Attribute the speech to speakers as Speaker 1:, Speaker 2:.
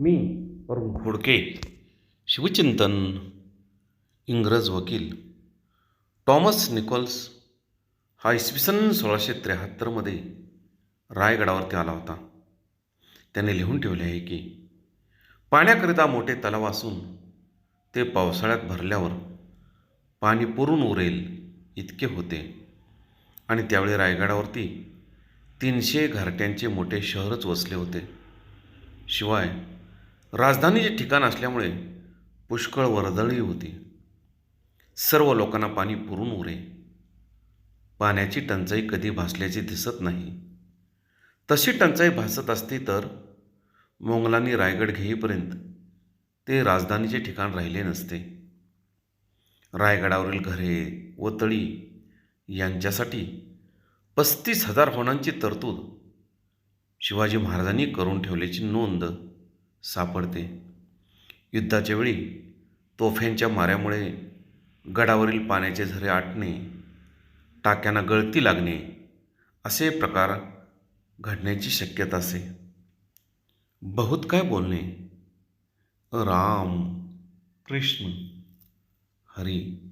Speaker 1: मी वरुण घोडके शिवचिंतन इंग्रज वकील Thomas Nichols हा इसवी सन सोळाशे त्र्याहत्तरमध्ये रायगडावरती आला होता. त्याने लिहून ठेवले आहे की पाण्याकरिता मोठे तलाव असून ते पावसाळ्यात भरल्यावर पाणी पुरून उरेल इतके होते. आणि त्यावेळी रायगडावरती तीनशे घरट्यांचे मोठे शहरच वसले होते. शिवाय राजधानीचे ठिकाण असल्यामुळे पुष्कळ वर्दळही होती. सर्व लोकांना पाणी पुरून उरे. पाण्याची टंचाई कधी भासल्याचे दिसत नाही. तशी टंचाई भासत असती तर मोंगलांनी रायगड घेईपर्यंत ते राजधानीचे ठिकाण राहिले नसते. रायगडावरील घरे व तळी यांच्यासाठी पस्तीस हजार होणांची तरतूद शिवाजी महाराजांनी करून ठेवल्याची नोंद सापडते. युद्धाच्या वेळी तोफ्यांच्या माऱ्यामुळे गडावरील पाण्याचे झरे आटणे टाक्यांना गळती लागणे असे प्रकार घडण्याची शक्यता असे. बहुत काय बोलणे? राम कृष्ण हरी